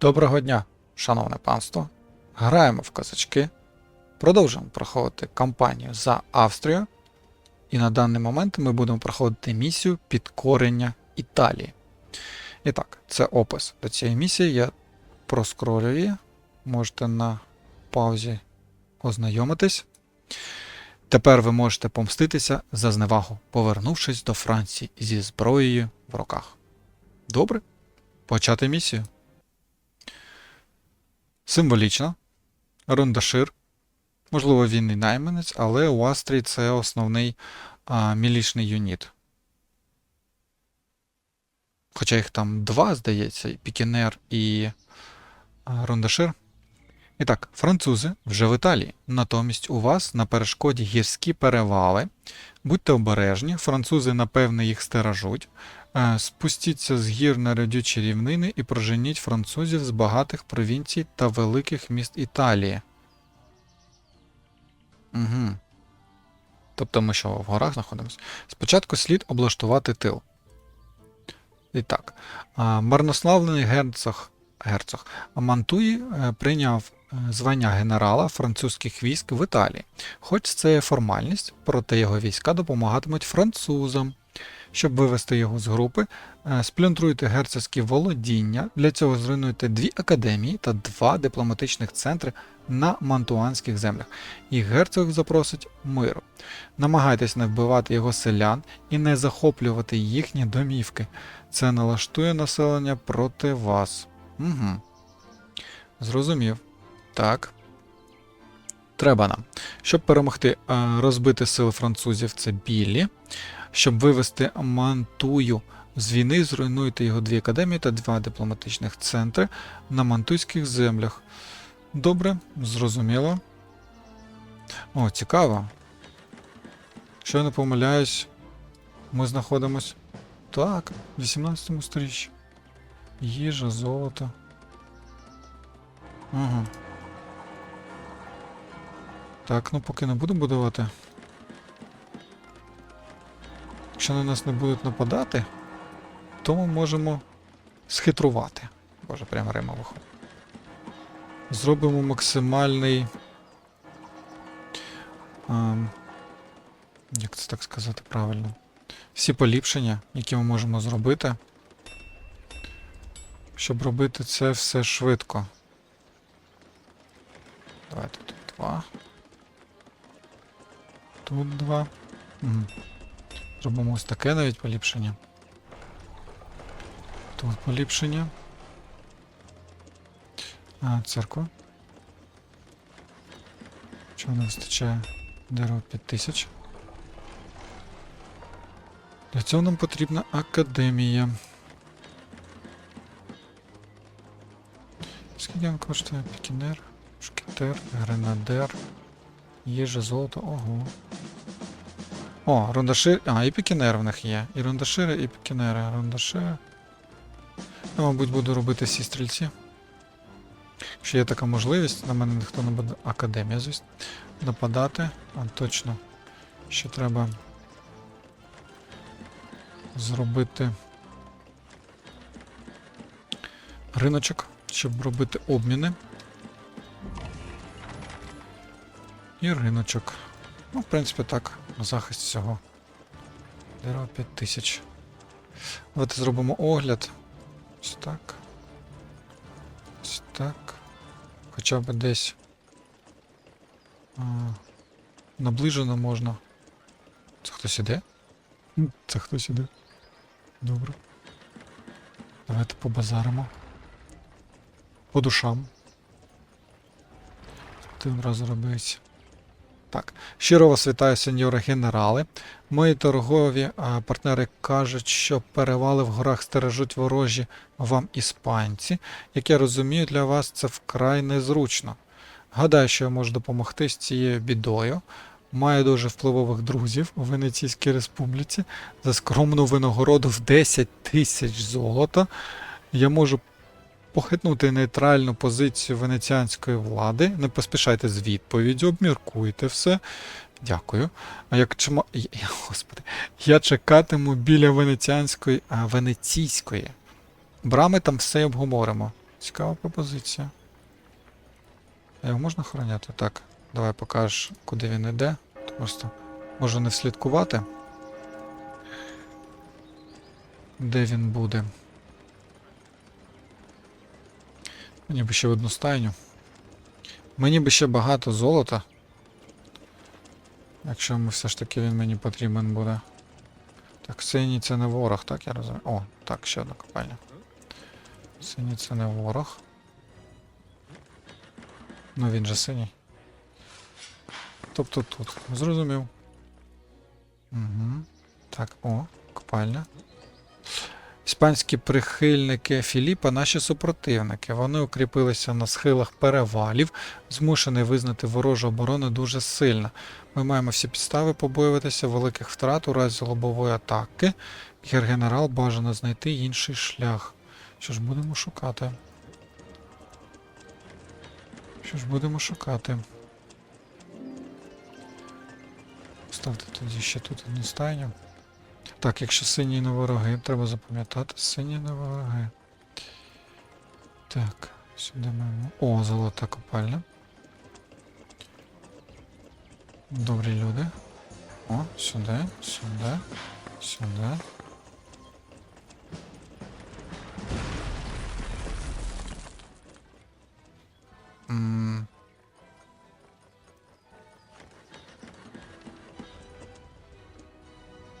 Доброго дня, шановне панство. Граємо в козачки. Продовжуємо проходити кампанію за Австрію. І на даний момент ми будемо проходити місію підкорення Італії. І так, це опис до цієї місії. Я проскролюю її. Можете на паузі ознайомитись. Тепер ви можете помститися за зневагу, повернувшись до Франції зі зброєю в руках. Добре? Почати місію. Символічно. Рундашир. Можливо, він і найманець, але у Астрії це основний а, мілішний юніт. Хоча їх там два, здається, Пікінер і Рундашир. І так, французи вже в Італії. Натомість у вас на перешкоді гірські перевали. Будьте обережні, французи, напевне, їх стережуть. Е, Спустіться з гір на родючі рівнини і проженіть французів з багатих провінцій та великих міст Італії. Угу. Тобто ми що, в горах знаходимося? Спочатку слід облаштувати тил. І так. Марнославлений герцог, герцог Мантуї е, прийняв е, звання генерала французьких військ в Італії. Хоч це є формальність, проте його війська допомагатимуть французам. Щоб вивести його з групи, е, сплюндруйте герцогські володіння. Для цього зруйнуйте дві академії та два дипломатичних центри на мантуанських землях. І герцог запросить миру. Намагайтесь не вбивати його селян і не захоплювати їхні домівки. Це налаштує населення проти вас. Угу. Зрозумів. Так. Треба нам. Щоб перемогти е, розбити сили французів, це білі. Щоб вивести Мантую з війни, зруйнуйте його дві академії та два дипломатичних центри на мантуйських землях. Добре, зрозуміло. О, цікаво. Якщо я не помиляюсь, ми знаходимось. Так, в 18 сторіччі. Їжа, золото. Ага. Так, ну поки не буду будувати. Якщо на нас не будуть нападати, то ми можемо схитрувати. Боже, прямо Рима виходить. Зробимо максимальний. ем, як це так сказати правильно? Всі поліпшення, які ми можемо зробити, щоб робити це все швидко. Давайте тут два. Тут два. Угу. Зробимо ось таке навіть поліпшення. Тут поліпшення. А, церква. Чого не вистачає? Дерево 5000. Для цього нам потрібна академія. Скільки він коштує? Пікінер, шкітер, гренадер, їжа, золото, ого. О, рундашир. А, і пікінер в них є. І рундашири, і пікінери. Рундашири. Я, мабуть, буду робити всі стрільці. Якщо є така можливість, на мене ніхто не буде. Академія, звісно. Нападати. А точно. Що треба зробити риночок, щоб робити обміни. І риночок. Ну, в принципі, так, на захист цього. Дерево 5000. Давайте зробимо огляд. Ось так. Ось так. Хоча б десь. А, наближено можна. Це хтось іде? Це хтось іде. Добре. Давайте побазаримо. По душам. Ти одразу робиться. Так, щиро вас вітаю, сеньори генерали. Мої торгові партнери кажуть, що перевали в горах стережуть ворожі вам іспанці. Як я розумію, для вас це вкрай незручно. Гадаю, що я можу допомогти з цією бідою. Маю дуже впливових друзів у Венеційській республіці за скромну винагороду в 10 тисяч золота. Я можу похитнути нейтральну позицію венеціанської влади. Не поспішайте з відповіддю, обміркуйте все. Дякую. А як я- Господи, я чекатиму біля венеціанської, а венеційської. Брами там все обговоримо. Цікава пропозиція. А його можна охороняти? Так. Давай покажеш, куди він іде. Просто можу не вслідкувати. Де він буде? Мені би ще в одну стайню. Мені би ще багато золота. Якщо ми все ж таки він мені потрібен буде. Так, синій це не ворог, так я розумію. О, так, ще одна копальня. Синій це не ворог. Ну він же синій. Тобто тут. Зрозумів. Угу. Так, о, копальня. Іспанські прихильники Філіпа наші супротивники. Вони укріпилися на схилах перевалів, змушені визнати ворожу оборону дуже сильно. Ми маємо всі підстави побоюватися великих втрат у разі лобової атаки. Гер-генерал бажано знайти інший шлях. Що ж будемо шукати? Що ж будемо шукати? Ставте тоді ще тут одну стайню. Так, якщо сині не вороги, треба запам'ятати сині не вороги. Так, сюди маємо. О, золота копальня. Добрі люди. О, сюди, сюди, сюди.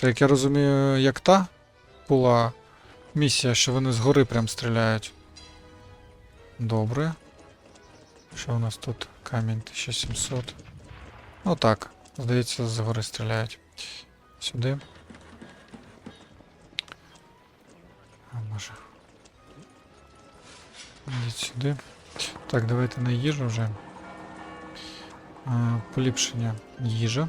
Це, як я розумію, як та була місія, що вони згори прям стріляють. Добре. Що у нас тут? Камінь 1700. Ну так, здається, згори стріляють. Сюди. А може. Йдіть сюди. Так, давайте на їжу вже. А, поліпшення їжа.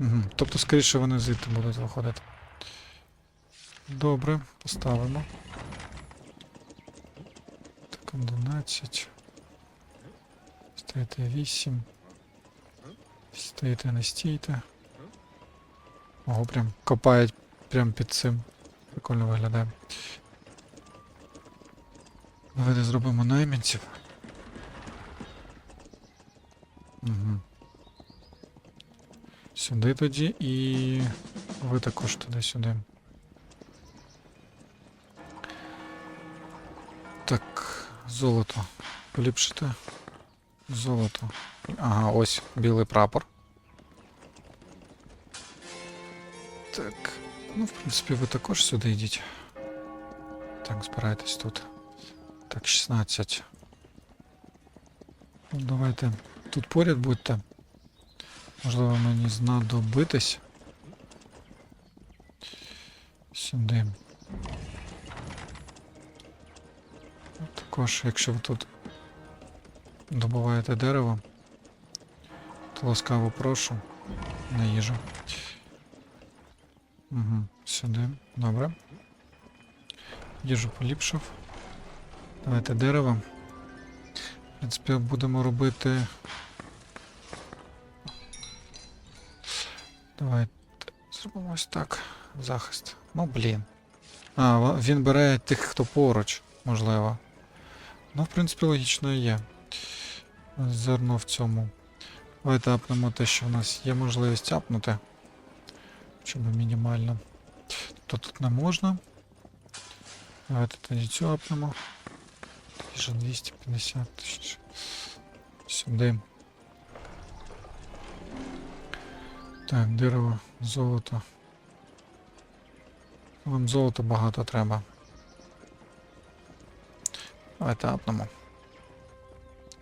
Угу. Тобто, скоріше вони звідти будуть виходити. Добре, поставимо. Так, 11. Стоїте 8. Стоїте, не стійте. Ого, прям копають прям під цим. Прикольно виглядає. Давайте зробимо найманців. Сюди тоді і ви також туди-сюди. Так, золото. Поліпшити. Золото. Ага, ось білий прапор. Так. Ну, в принципі, ви також сюди йдіть. Так, збирайтесь тут. Так, 16. Ну, давайте тут поряд будьте. Можливо, мені знадобитись. Сюди. Ну, Також, якщо ви тут добуваєте дерево, то ласкаво прошу на їжу. Угу, сюди. Добре. Їжу поліпшив. Давайте дерево. В принципі, будемо робити. Давайте зробимо ось так. Захист. Ну, блін. А, він бере тих, хто поруч, можливо. Ну, в принципі, логічно є. Зерно в цьому. Давайте апнемо те, що в нас є можливість апнути. Хоча б мінімально. То тут не можна. Давайте тоді цю апнемо. Вже 250 тисяч. Сюди. Так, дерево, золото. Вам золота багато треба. Давайте апнемо.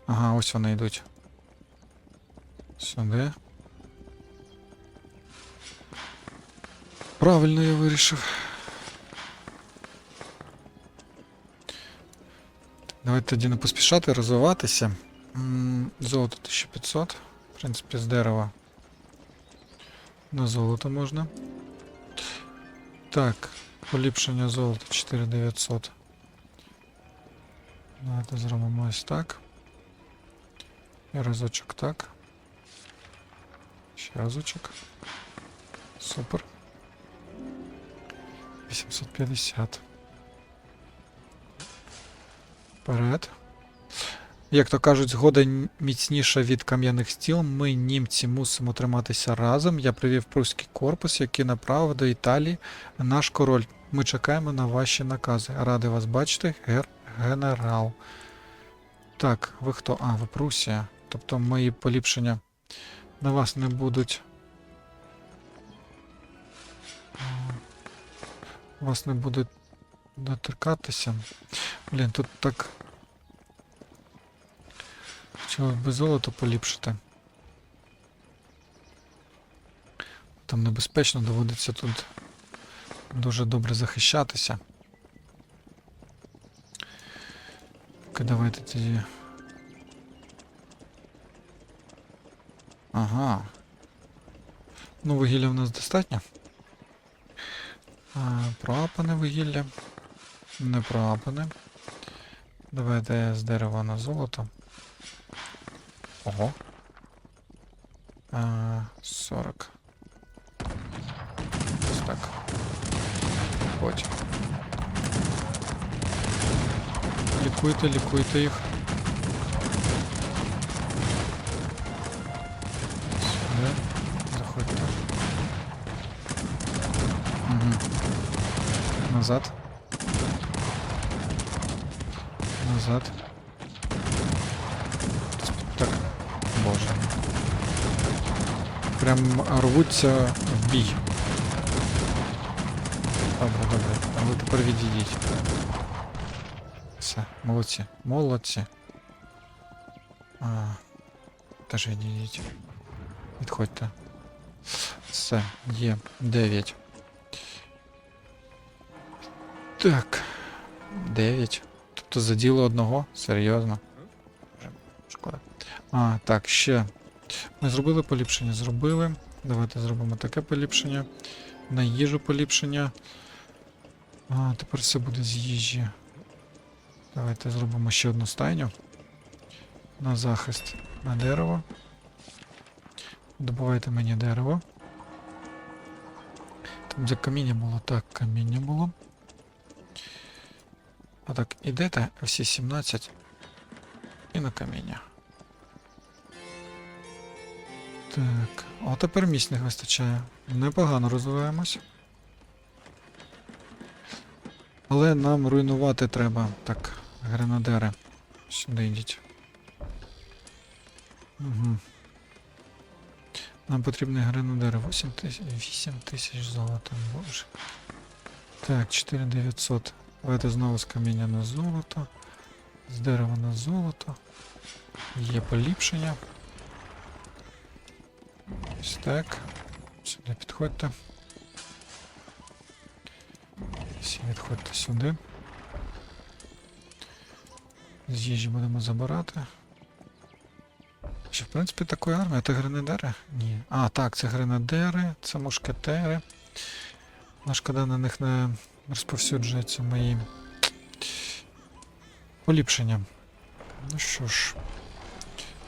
Ага, ось вони йдуть. Сюди. Правильно я вирішив. Давайте тоді не поспішати розвиватися. Золото 1500. В принципі, з дерева. На золото можна. Так, поліпшення золота 4900. Давайте зробимо ось так. І разочок так. Ще разочок. Супер. 850. Вперед. Як то кажуть, згода міцніша від кам'яних стіл. Ми, німці, мусимо триматися разом. Я привів прусський корпус, який направив до Італії наш король. Ми чекаємо на ваші накази. Радий вас бачити, гер генерал. Так, ви хто? А, ви Прусія. Тобто мої поліпшення на вас не будуть. Вас не будуть доторкатися. Блін, тут так. Чого без золота поліпшити? Там небезпечно доводиться тут дуже добре захищатися. Так, давайте тоді. Ага. Ну, вугілля в нас достатньо. А, проапане вугілля. Не проапане. Давайте з дерева на золото. Ого. А, 40. Ось так. Потім. Лікуйте, лікуйте їх. Сюди. Заходьте. Угу. Назад. Назад. Прям рвуться в бій. Добре, добре. А ви тепер відійдіть. Все, молодці. Молодці. А, теж відійдіть. Відходьте. Все, є 9. Так. 9. Тобто за діло одного? Серйозно. Шкода. А, так, ще. Ми зробили поліпшення, зробили. Давайте зробимо таке поліпшення. На їжу поліпшення. А, тепер все буде з їжі. Давайте зробимо ще одну стайню. На захист на дерево. Добувайте мені дерево. Там де каміння було, так, каміння було. А так, ідете всі 17 і на каміння. Так, а тепер місць вистачає. Непогано розвиваємось. Але нам руйнувати треба. Так, гренадери. Сюди йдіть. Угу. Нам потрібні гренадери. 8 тисяч, 8 тисяч золота, боже. Так, 4900. Давайте знову з каміння на золото. З дерева на золото. Є поліпшення. Ось так. Сюди підходьте. Всі відходьте сюди. З їжі будемо забирати. Що, в принципі, такої армії. Це гренадери? Ні. А, так, це гренадери, це мушкетери. На шкода на них не розповсюджуються мої поліпшення. Ну що ж.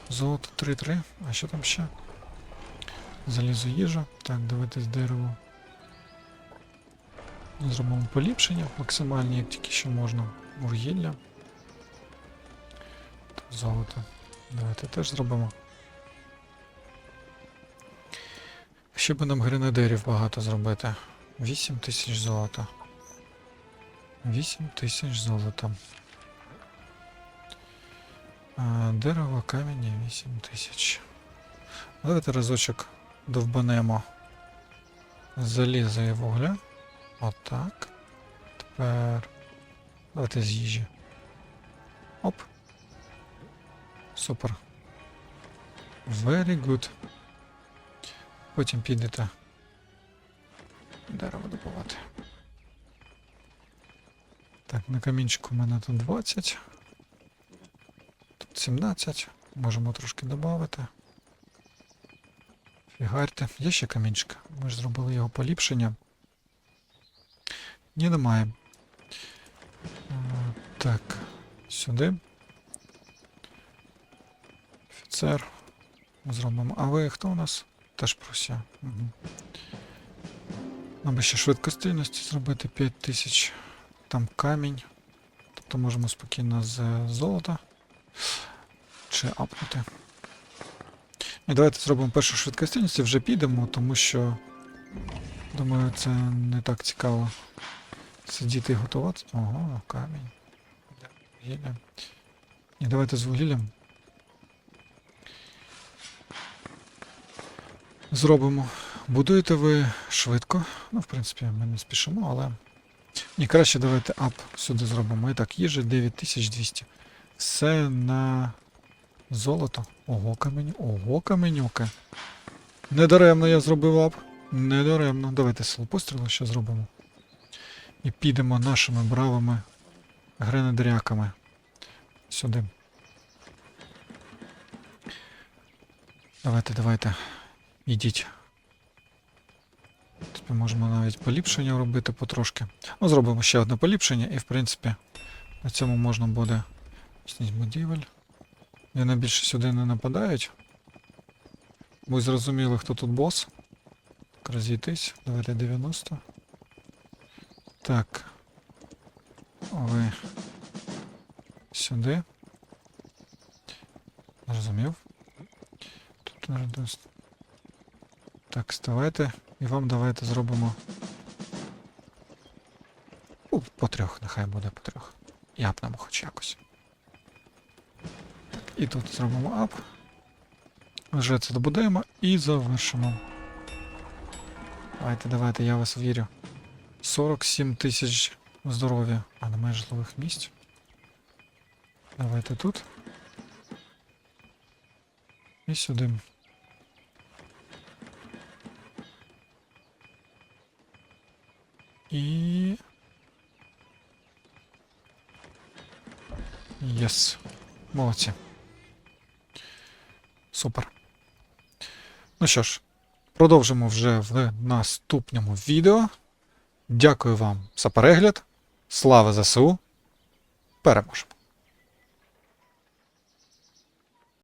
Золото 3-3. А що там ще? Залізо їжа. Так, дивитись дерево. Зробимо поліпшення максимальні, як тільки що можна. Вугілля. Золото. Давайте теж зробимо. Ще би нам гренадерів багато зробити. 8 тисяч золота. 8 тисяч золота. Дерево, каміння 8 тисяч. Давайте разочок довбанемо заліза і вугля. Отак. Тепер. Давайте з їжі. Оп. Супер. Very good. Потім підете дерево добувати. Так, на камінчику в мене тут 20. Тут 17. Можемо трошки додати. Фігарте. Є ще камінчик. Ми ж зробили його поліпшення. Ні, немає. Е, Так, сюди. Офіцер. Зробимо. А ви хто у нас? Теж Прусія. Угу. Аби ще швидкостійності зробити 5000. Там камінь. Тобто можемо спокійно з золота. Чи апнути. І давайте зробимо першу швидкостійність і вже підемо, тому що. Думаю, це не так цікаво. Сидіти і готуватися. Ого, камінь. Вугілля. І давайте з вугіллям. Зробимо. Будуєте ви швидко. Ну, в принципі, ми не спішимо, але. Ні, краще давайте ап сюди зробимо. І так, їжі 9200. Все на золото. Ого, каменю. Ого, каменюки. Недаремно я зробив ап. Недаремно. Давайте село пострілу ще зробимо. І підемо нашими бравими гренадеряками сюди. Давайте, давайте. Ідіть. Тут можемо навіть поліпшення робити потрошки. Ну, зробимо ще одне поліпшення, і в принципі на цьому можна буде. Сніть будівель. Вони більше сюди не нападають. Ви зрозуміли, хто тут бос. Так, розійтись. Давайте 90. Так. Ви сюди. Зрозумів. Тут дос- Так, ставайте. І вам давайте зробимо. Ну, по трьох, нехай буде по трьох. І апнемо хоч якось. І тут зробимо ап. Вже це добудуємо і завершимо. Давайте, давайте, я вас вірю. 47 тисяч здоров'я. А немає житлових місць. Давайте тут. І сюди. І. Єс. Молодці. Супер. Ну що ж, продовжимо вже в наступному відео. Дякую вам за перегляд. Слава ЗСУ. Переможемо!